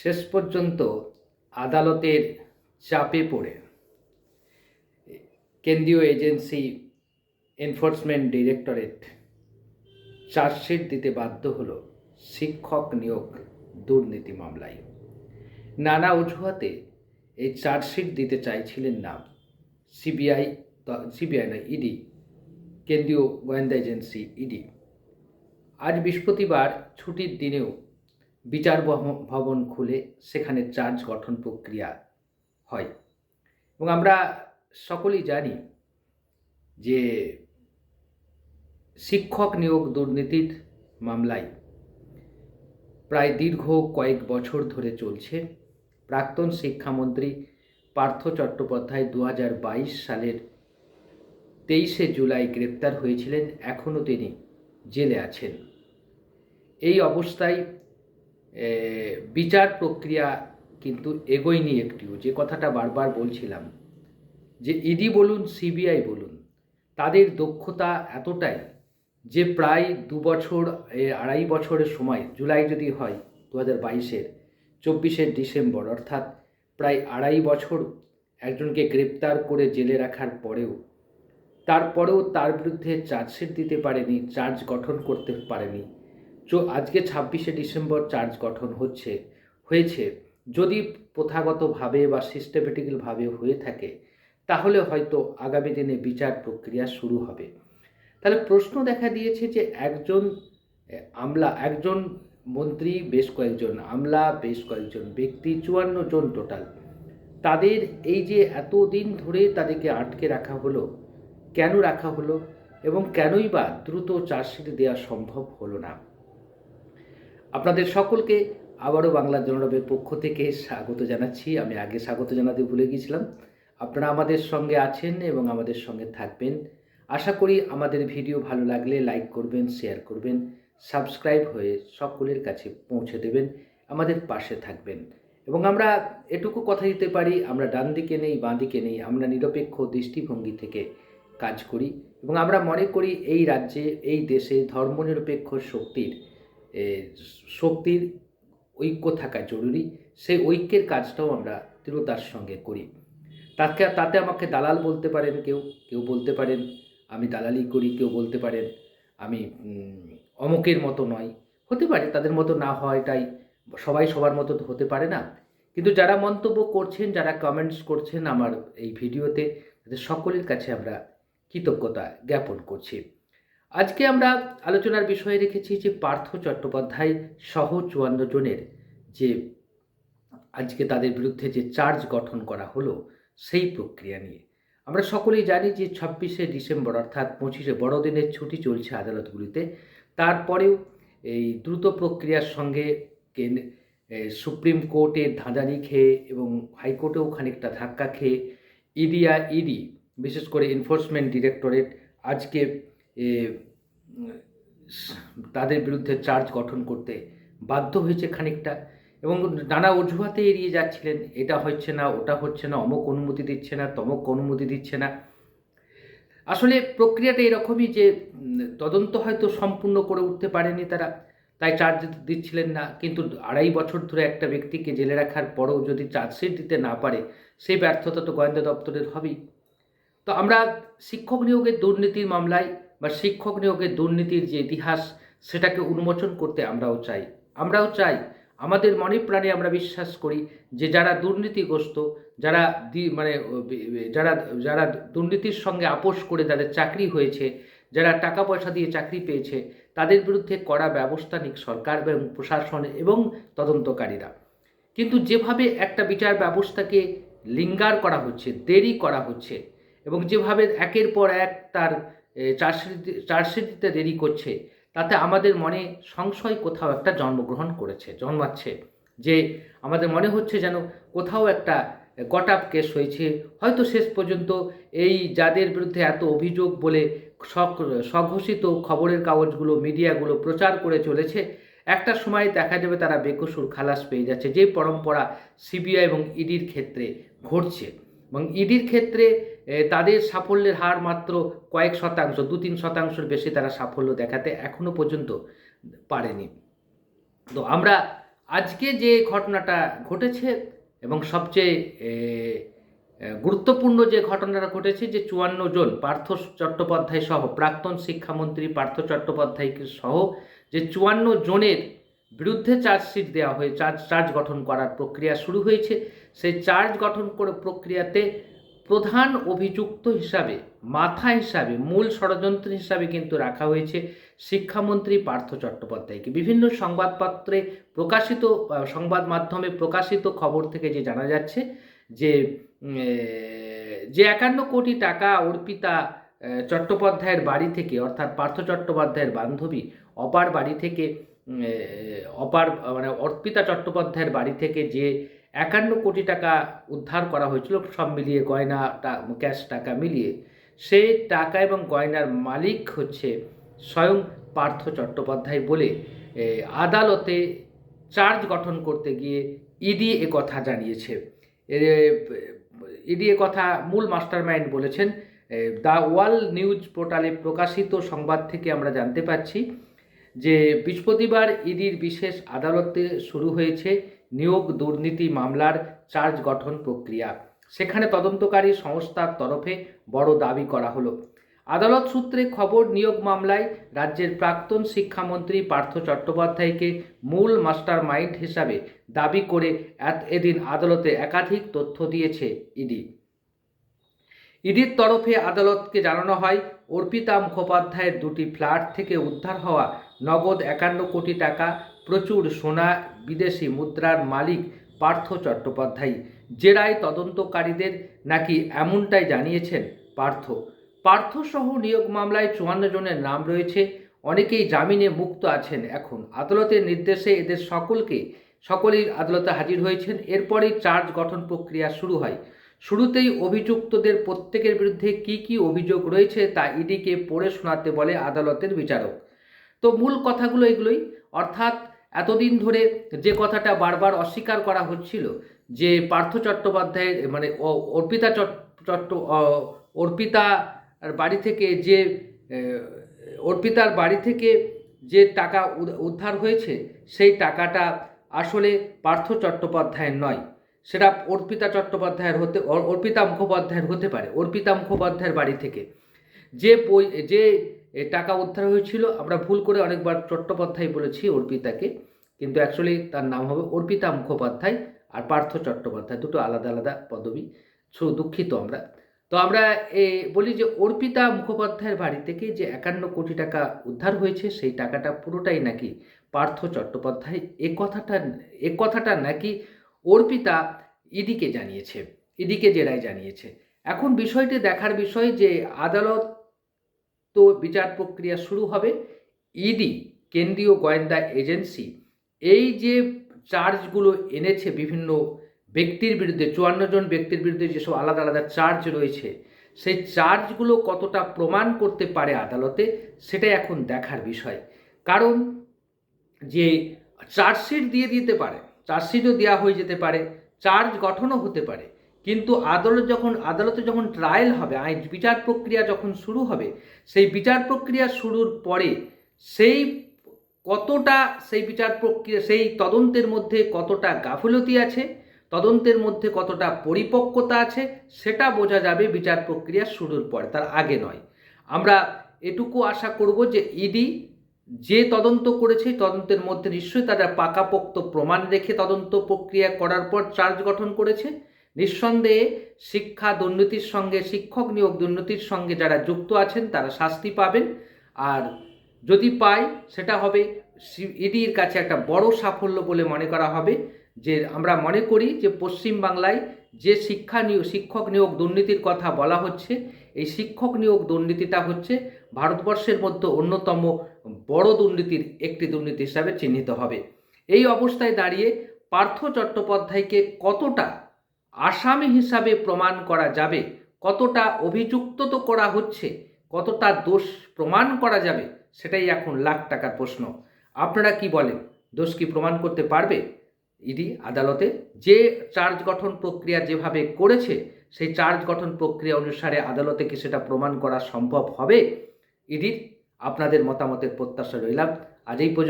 শেষ পর্যন্ত আদালতের চাপে পড়ে। কেন্দ্রীয় এজেন্সি এনফোর্সমেন্ট ডিরেক্টরেট চার্জশিট দিতে বাধ্য হলো শিক্ষক নিয়োগ দুর্নীতি মামলায়। নানা অজুহাতে এই চার্জশিট দিতে চাইছিলেন না সিবিআই সিবিআই নয় ইডি, কেন্দ্রীয় গোয়েন্দা এজেন্সি, ইডি। আজ বৃহস্পতিবার ছুটির দিনেও বিচার ভবন খুলে সেখানে চার্জ গঠন প্রক্রিয়া হয়। এবং আমরা সকলেই জানি যে শিক্ষক নিয়োগ দুর্নীতির মামলায় প্রায় দীর্ঘ কয়েক বছর ধরে চলছে। প্রাক্তন শিক্ষামন্ত্রী পার্থ চট্টোপাধ্যায় দু হাজার বাইশ সালের তেইশে জুলাই গ্রেপ্তার হয়েছিলেন। এখনও তিনি জেলে আছেন। এই অবস্থায় বিচার প্রক্রিয়া কিন্তু এগোয়নি একটিও। যে কথাটা বারবার বলছিলাম, যে ইডি বলুন, সিবিআই বলুন, তাদের দক্ষতা এতটাই যে প্রায় দু বছর আড়াই বছরের সময়, জুলাই যদি হয় দু হাজার বাইশের, চব্বিশে ডিসেম্বর, অর্থাৎ প্রায় আড়াই বছর একজনকে গ্রেপ্তার করে জেলে রাখার পরেও, তারপরেও তার বিরুদ্ধে চার্জশিট দিতে পারেনি, চার্জ গঠন করতে পারেনি আজকে ছাব্বিশে ডিসেম্বর চার্জ গঠন হচ্ছে, হয়েছে। যদি প্রথাগতভাবে বা সিস্টেমেটিক্যালভাবে হয়ে থাকে, তাহলে হয়তো আগামী দিনে বিচার প্রক্রিয়া শুরু হবে। তাহলে প্রশ্ন দেখা দিয়েছে যে একজন আমলা, একজন মন্ত্রী, বেশ কয়েকজন আমলা, বেশ কয়েকজন ব্যক্তি, চুয়ান্ন জন টোটাল তাদের এই যে এতদিন ধরে তাদেরকে আটকে রাখা হলো, কেন রাখা হলো এবং কেনই বা দ্রুত চার্জশিট দেওয়া সম্ভব হলো না? আপনাদের সকলকে আবারও বাংলা জনরবের পক্ষ থেকে স্বাগত জানাচ্ছি। আমি আগে স্বাগত জানাতে ভুলে গিয়েছিলাম। আপনারা আমাদের সঙ্গে আছেন এবং আমাদের সঙ্গে থাকবেন। আশা করি আমাদের ভিডিও ভালো লাগলে লাইক করবেন, শেয়ার করবেন, সাবস্ক্রাইব হয়ে সকলের কাছে পৌঁছে দেবেন, আমাদের পাশে থাকবেন। এবং আমরা এটুকু কথা দিতে পারি, আমরা ডান দিকে নেই, বাঁ দিকে নেই, আমরা নিরপেক্ষ দৃষ্টিভঙ্গি থেকে কাজ করি। এবং আমরা মনে করি এই রাজ্যে, এই দেশে ধর্মনিরপেক্ষ শক্তির শক্তির ঐক্য থাকা জরুরি। সেই ঐক্যের কাজটাও আমরা দৃঢ়তার সঙ্গে করি। তাকে, তাতে আমাকে দালাল বলতে পারেন কেউ কেউ বলতে পারেন, আমি দালালি করি, কেউ বলতে পারেন, আমি অমুকের মতো নয়। হতে পারে, তাদের মতো না হওয়াটাই সবাই সবার মতো তো হতে পারে না। কিন্তু যারা মন্তব্য করছেন, যারা কমেন্টস করছেন আমার এই ভিডিওতে, তাদের সকলের কাছে আমরা কৃতজ্ঞতা জ্ঞাপন করছি। আজকে আমরা আলোচনার বিষয়ে রেখেছি যে পার্থ চট্টোপাধ্যায় সহ চুয়ান্ন জনের যে আজকে তাদের বিরুদ্ধে যে চার্জ গঠন করা হলো, সেই প্রক্রিয়া নিয়ে। আমরা সকলেই জানি যে ছাব্বিশে ডিসেম্বর, অর্থাৎ পঁচিশে বড়দিনের ছুটি চলছে আদালতগুলিতে, তারপরেও এই দ্রুত প্রক্রিয়ার সঙ্গে সুপ্রিম কোর্টে ধাঁধানি খেয়ে এবং হাইকোর্টেও খানিকটা ধাক্কা খেয়ে ইডিয়া, ইডি, বিশেষ করে এনফোর্সমেন্ট ডিরেক্টরেট আজকে তাদের বিরুদ্ধে চার্জ গঠন করতে বাধ্য হয়েছে খানিকটা এবং নানা অজুহাতে এড়িয়ে যাচ্ছিলেন। এটা হচ্ছে না, ওটা হচ্ছে না, অমুক অনুমতি দিচ্ছে না, তমক অনুমতি দিচ্ছে না। আসলে প্রক্রিয়াটা এরকমই যে তদন্ত হয়তো সম্পূর্ণ করে উঠতে পারেনি তারা, তাই চার্জ দিচ্ছিলেন না। কিন্তু আড়াই বছর ধরে একটা ব্যক্তিকে জেলে রাখার পরেও যদি চার্জশিট দিতে না পারে, সেই ব্যর্থতা তো গোয়েন্দা দপ্তরের হবেই। তো আমরা শিক্ষক নিয়োগের দুর্নীতির মামলায় বা শিক্ষক নিয়োগের দুর্নীতির যে ইতিহাস, সেটাকে উন্মোচন করতে আমরাও চাই। আমরাও চাই, আমাদের মনে প্রাণে আমরা বিশ্বাস করি যে যারা দুর্নীতিগ্রস্ত, যারা মানে যারা যারা দুর্নীতির সঙ্গে আপোষ করে যাদের চাকরি হয়েছে, যারা টাকা পয়সা দিয়ে চাকরি পেয়েছে, তাদের বিরুদ্ধে কড়া ব্যবস্থা নিক সরকার এবং প্রশাসন এবং তদন্তকারীরা। কিন্তু যেভাবে একটা বিচার ব্যবস্থাকে লিঙ্গার করা হচ্ছে, দেরি করা হচ্ছে এবং যেভাবে একের পর এক তার চার্জশিট চার্জশিট দিতে দেরি করছে, তাতে আমাদের মনে সংশয় কোথাও একটা জন্মগ্রহণ করেছে, জন্মাচ্ছে, যে আমাদের মনে হচ্ছে যেন কোথাও একটা গট আপ কেস হয়েছে, হয়তো শেষ পর্যন্ত এই যাদের বিরুদ্ধে এত অভিযোগ বলে স্ব- স্বঘোষিত খবরের কাগজগুলো, মিডিয়াগুলো প্রচার করে চলেছে, একটা সময় দেখা যাবে তারা বেকসুর খালাস পেয়ে যাচ্ছে, যে পরম্পরা সিবিআই এবং ইডির ক্ষেত্রে ঘটছে এবং ইডির ক্ষেত্রে তাদের সাফল্যের হার মাত্র কয়েক শতাংশ, দু তিন শতাংশের বেশি তারা সাফল্য দেখাতে এখনও পর্যন্ত পারেনি। তো আমরা আজকে যে ঘটনাটা ঘটেছে এবং সবচেয়ে গুরুত্বপূর্ণ যে ঘটনাটা ঘটেছে যে চুয়ান্ন জন পার্থ চট্টোপাধ্যায় সহ, প্রাক্তন শিক্ষামন্ত্রী পার্থ চট্টোপাধ্যায়কে সহ, যে চুয়ান্ন জনের বিরুদ্ধে চার্জশিট দেওয়া হয়ে, চার্জ চার্জ গঠন করার প্রক্রিয়া শুরু হয়েছে। সেই চার্জ গঠন করে, প্রক্রিয়াতে প্রধান অভিযুক্ত হিসাবে, মাথা হিসাবে, মূল ষড়যন্ত্র হিসাবে কিন্তু রাখা হয়েছে শিক্ষামন্ত্রী পার্থ চট্টোপাধ্যায়কে। বিভিন্ন সংবাদপত্রে প্রকাশিত সংবাদ মাধ্যমে প্রকাশিত খবর থেকে যে জানা যাচ্ছে যে যে একান্ন কোটি টাকা অর্পিতা চট্টোপাধ্যায়ের বাড়ি থেকে, অর্থাৎ পার্থ চট্টোপাধ্যায়ের বান্ধবী অপার বাড়ি থেকে অপার মানে অর্পিতা চট্টোপাধ্যায়ের বাড়ি থেকে যে একান্ন কোটি টাকা উদ্ধার করা হয়েছিল, সব মিলিয়ে গয়না ক্যাশ টাকা মিলিয়ে। সেই টাকা এবং গয়নার মালিক হচ্ছে স্বয়ং পার্থ চট্টোপাধ্যায় বলে আদালতে চার্জ গঠন করতে গিয়ে ইডি এ কথা জানিয়েছে। ইডি কথা মূল মাস্টারমাইন্ড বলেছেন দ্য ওয়াল নিউজ পোর্টালে প্রকাশিত সংবাদ থেকে আমরা জানতে পাচ্ছি যে বৃহস্পতিবার ইডির বিশেষ আদালতে শুরু হয়েছে নিয়োগ দুর্নীতি মামলার চার্জ গঠন প্রক্রিয়া। সেখানে তদন্তকারী সংস্থার তরফে বড় দাবি করা হলো। আদালত সূত্রে খবর, নিয়োগ মামলায় রাজ্যের প্রাক্তন শিক্ষামন্ত্রী পার্থ চট্টোপাধ্যায়কে মূল মাস্টার মাইন্ড হিসাবে দাবি করে এদিন আদালতে একাধিক তথ্য দিয়েছে ইডি। ইডির তরফে আদালতকে জানানো হয়, অর্পিতা মুখোপাধ্যায়ের দুটি ফ্ল্যাট থেকে উদ্ধার হওয়া নগদ একান্ন কোটি টাকা প্রচুর সোনা বিদেশি মুদ্রার মালিক পার্থ চট্টোপাধ্যায়। জেরায় তদন্তকারীদের নাকি এমনটাই জানিয়েছেন পার্থ। পার্থসহ নিয়োগ মামলায় চুয়ান্ন জনের নাম রয়েছে, অনেকেই জামিনে মুক্ত আছেন এখন। আদালতের নির্দেশে এদের সকলকে, সকলেই আদালতে হাজির হয়েছেন। এরপরেই চার্জ গঠন প্রক্রিয়া শুরু হয়। শুরুতেই অভিযুক্তদের প্রত্যেকের বিরুদ্ধে কি কি অভিযোগ রয়েছে তা ইডিকে পড়ে শোনাতে বলে আদালতের বিচারক। তো মূল কথাগুলো এগুলোই। অর্থাৎ এতদিন ধরে যে কথাটা বারবার অস্বীকার করা হচ্ছিল যে পার্থ চট্টোপাধ্যায়ের মানে অর্পিতা চট, চট্ট, অ- অর্পিতার বাড়ি থেকে যে অর্পিতার বাড়ি থেকে যে টাকা উদ্ধার হয়েছে, সেই টাকাটা আসলে পার্থ চট্টোপাধ্যায়ের নয়। সেটা অর্পিতা চট্টোপাধ্যায়ের হতে অর- অর্পিতা মুখোপাধ্যায়ের হতে পারে, অর্পিতা মুখোপাধ্যায়ের বাড়ি থেকে। যে যে টাকা উদ্ধার হয়েছিল। আমরা ভুল করে অনেকবার চট্টোপাধ্যায় বলেছি অর্পিতাকে, কিন্তু অ্যাকচুয়ালি তার নাম হবে অর্পিতা মুখোপাধ্যায় আর পার্থ চট্টোপাধ্যায়, দুটো আলাদা আলাদা পদবি সো দুঃখিত আমরা। তো আমরা এ বলি যে অর্পিতা মুখোপাধ্যায়ের বাড়ি থেকে যে একান্ন কোটি টাকা উদ্ধার হয়েছে, সেই টাকাটা পুরোটাই নাকি পার্থ চট্টোপাধ্যায়, এ কথাটা এ কথাটা নাকি অর্পিতা ইডিকে জানিয়েছে, ইডিকে জেরায় জানিয়েছে। এখন বিষয়টি দেখার বিষয় যে আদালত তো বিচার প্রক্রিয়া শুরু হবে। ইডি, কেন্দ্রীয় গোয়েন্দা এজেন্সি, এই যে চার্জগুলো এনেছে বিভিন্ন ব্যক্তির বিরুদ্ধে, চুয়ান্ন জন ব্যক্তির বিরুদ্ধে যেসব আলাদা আলাদা চার্জ রয়েছে, সেই চার্জগুলো কতটা প্রমাণ করতে পারে আদালতে সেটাই এখন দেখার বিষয়। কারণ যে চার্জশিট দিয়ে দিতে পারে, চার্জশিটও দেওয়া হয়ে যেতে পারে, চার্জ গঠনও হতে পারে কিন্তু আদালত যখন, আদালতে যখন ট্রায়াল হবে, আইন, বিচার প্রক্রিয়া যখন শুরু হবে, সেই বিচার প্রক্রিয়া শুরুর পরে সেই কতটা সেই বিচার প্রক্রিয়া, সেই তদন্তের মধ্যে কতটা গাফিলতি আছে, তদন্তের মধ্যে কতটা পরিপক্কতা আছে, সেটা বোঝা যাবে বিচার প্রক্রিয়া শুরুর পরে, তার আগে নয়। আমরা এটুকু আশা করব যে ইডি যে তদন্ত করেছে তদন্তের মধ্যে নিশ্চয়ই তারা পাকাপোক্ত প্রমাণ রেখে তদন্ত প্রক্রিয়া করার পর চার্জ গঠন করেছে। নিঃসন্দেহে শিক্ষা দুর্নীতির সঙ্গে, শিক্ষক নিয়োগ দুর্নীতির সঙ্গে যারা যুক্ত আছেন, তারা শাস্তি পাবেন। আর যদি পায়, সেটা হবে ইডির কাছে একটা বড় সাফল্য বলে মনে করা হবে, যে আমরা মনে করি যে পশ্চিমবাংলায় যে শিক্ষা নিয়োগ, শিক্ষক নিয়োগ দুর্নীতির কথা বলা হচ্ছে, এই শিক্ষক নিয়োগ দুর্নীতিটা হচ্ছে ভারতবর্ষের মধ্যে অন্যতম বড় দুর্নীতির একটি দুর্নীতি হিসাবে চিহ্নিত হবে। এই অবস্থায় দাঁড়িয়ে পার্থ চট্টোপাধ্যায়কে কতটা আসামি হিসাবে প্রমাণ করা যাবে। কতটা অভিযুক্ত তো করা হচ্ছে, কতটা দোষ প্রমাণ করা যাবে, সেটাই এখন লাখ টাকার প্রশ্ন। আপনারা কি বলেন? দোষ কি প্রমাণ করতে পারবে? ইডি, আদালতে যে চার্জ গঠন প্রক্রিয়া যেভাবে করেছে, সেই চার্জ গঠন প্রক্রিয়া অনুসারে আদালতে কি সেটা প্রমাণ করা সম্ভব হবে? ইডির আপনাদের মতামতের প্রত্যাশা রইলাম। আজ এই পর্যন্ত।